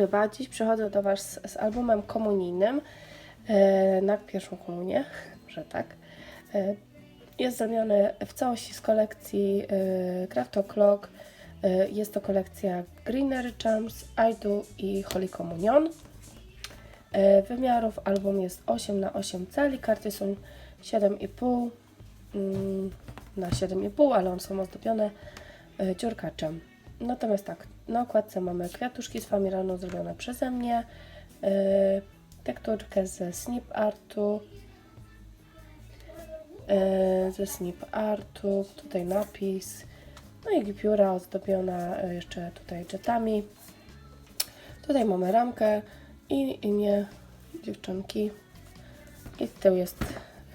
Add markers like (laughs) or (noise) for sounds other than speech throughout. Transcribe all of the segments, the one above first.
nagrywa. Dziś przychodzę do Was z, z albumem komunijnym e, na pierwszą komunię, że tak. E, jest zrobiony w całości z kolekcji e, Craft O'Clock. E, jest to kolekcja Greenery Charms, I Do i Holy Communion. E, wymiarów album jest 8 na 8 cali, karty są 7,5 mm, na 7,5, ale one są ozdobione e, dziurkaczem. Natomiast tak, na okładce mamy kwiatuszki z Famirano zrobione przeze mnie, e, tekturkę ze Snip Artu, e, ze Snip Artu, tutaj napis, no i pióra ozdobiona e, jeszcze tutaj jetami. Tutaj mamy ramkę i imię dziewczynki. I tył jest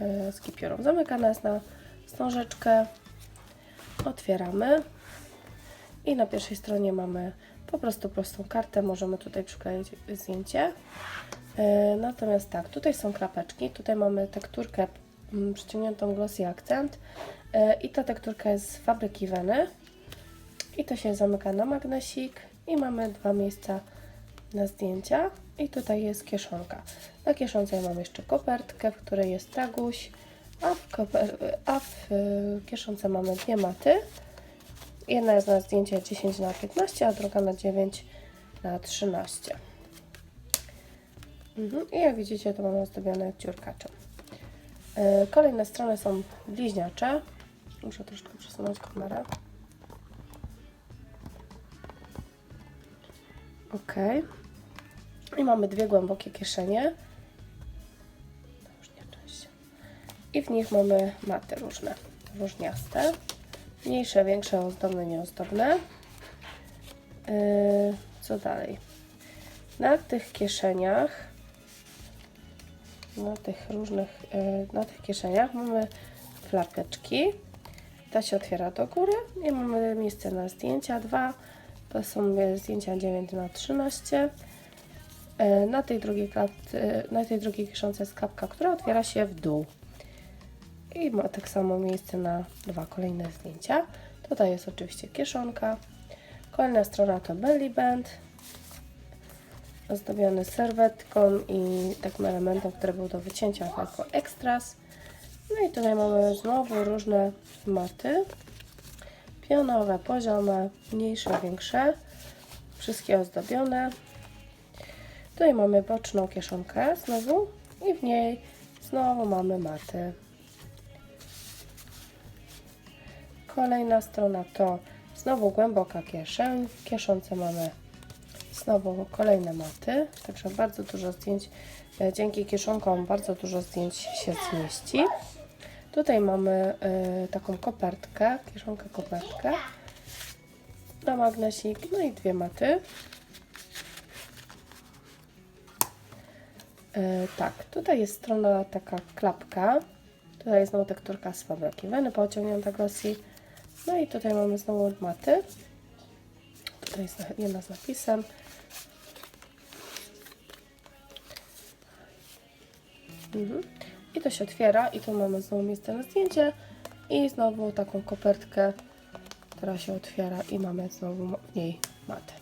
e, z kipiorą. Zamykana jest na wstążeczkę. Otwieramy. I na pierwszej stronie mamy po prostu prostą kartę. Możemy tutaj przykleić zdjęcie. E, natomiast tak, tutaj są klapeczki. Tutaj mamy tekturkę mm, przyciągniętą glossy akcent. E, I ta tekturka jest z fabryki Weny. I to się zamyka na magnesik. I mamy dwa miejsca na zdjęcia i tutaj jest kieszonka. Na kieszonce mam jeszcze kopertkę, w której jest taguś, a w, a w y, kieszonce mamy dwie maty. Jedna jest na zdjęcie 10 na 15, a druga na 9 na 13. Mhm. I jak widzicie, to mamy ozdobione dziurkaczem. Y, Kolejne strony są bliźniacze. Muszę troszkę przesunąć kamerę. Ok. I mamy dwie głębokie kieszenie. I w nich mamy maty różne, różniaste. Mniejsze, większe, ozdobne, nieozdobne. Yy, co dalej? Na tych kieszeniach, na tych różnych, yy, na tych kieszeniach mamy flapeczki. Ta się otwiera do góry i mamy miejsce na zdjęcia. Dwa to są zdjęcia 9 na 13. E, Na tej drugiej, klatce, na tej drugiej kieszonce jest klapka, która otwiera się w dół. I ma tak samo miejsce na dwa kolejne zdjęcia. Tutaj jest oczywiście kieszonka. Kolejna strona to belly band. Ozdobiony serwetką i takim elementem, który był do wycięcia jako ekstras. No i tutaj mamy znowu różne maty. Pionowe, poziome, mniejsze, większe. Wszystkie ozdobione. Tutaj mamy boczną kieszonkę znowu i w niej znowu mamy maty. Kolejna strona to znowu głęboka kieszeń. W kieszonce mamy znowu kolejne maty, także bardzo dużo zdjęć. e, Dzięki kieszonkom bardzo dużo zdjęć się zmieści. Tutaj mamy e, taką kopertkę, kieszonkę kopertkę na magnesik, no i dwie maty. E, tak, tutaj jest strona taka klapka. Tutaj jest znowu tekturka z fabryki Weny, pociągnięta glossy. No i tutaj mamy znowu maty. Tutaj jest na- jedna z napisem. Mhm. I to się otwiera i tu mamy znowu miejsce na zdjęcie i znowu taką kopertkę, która się otwiera i mamy znowu w niej matę.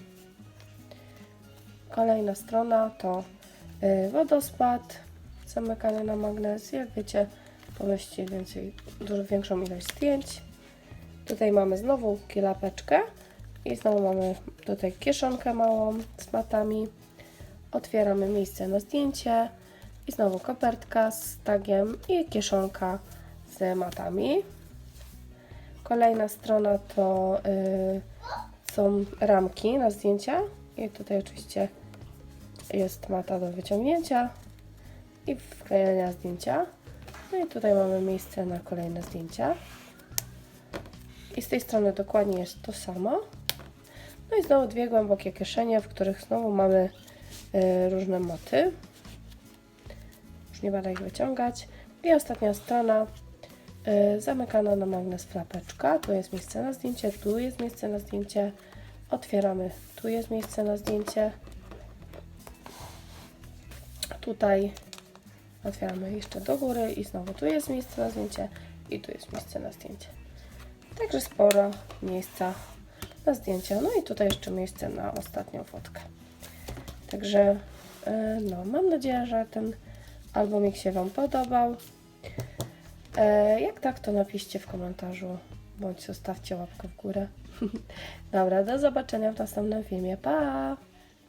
Kolejna strona to y, wodospad, zamykany na magnes. Jak wiecie, pomieści więcej, dużo większą ilość zdjęć. Tutaj mamy znowu kilapeczkę i znowu mamy tutaj kieszonkę małą z matami. Otwieramy miejsce na zdjęcie i znowu kopertka z tagiem i kieszonka z matami. Kolejna strona to y, są ramki na zdjęcia i tutaj oczywiście jest mata do wyciągnięcia i wklejenia zdjęcia. No i tutaj mamy miejsce na kolejne zdjęcia. I z tej strony dokładnie jest to samo. No i znowu dwie głębokie kieszenie, w których znowu mamy y, różne moty. Już nie będę ich wyciągać. I ostatnia strona y, zamykana na magnes flapeczka. Tu jest miejsce na zdjęcie, tu jest miejsce na zdjęcie. Otwieramy, tu jest miejsce na zdjęcie. Tutaj otwieramy jeszcze do góry i znowu tu jest miejsce na zdjęcie i tu jest miejsce na zdjęcie. Także sporo miejsca na zdjęcia. No i tutaj jeszcze miejsce na ostatnią fotkę. Także e, no, mam nadzieję, że ten albumik się Wam podobał. E, jak tak, to napiszcie w komentarzu, bądź zostawcie łapkę w górę. (laughs) Dobra, do zobaczenia w następnym filmie. Pa!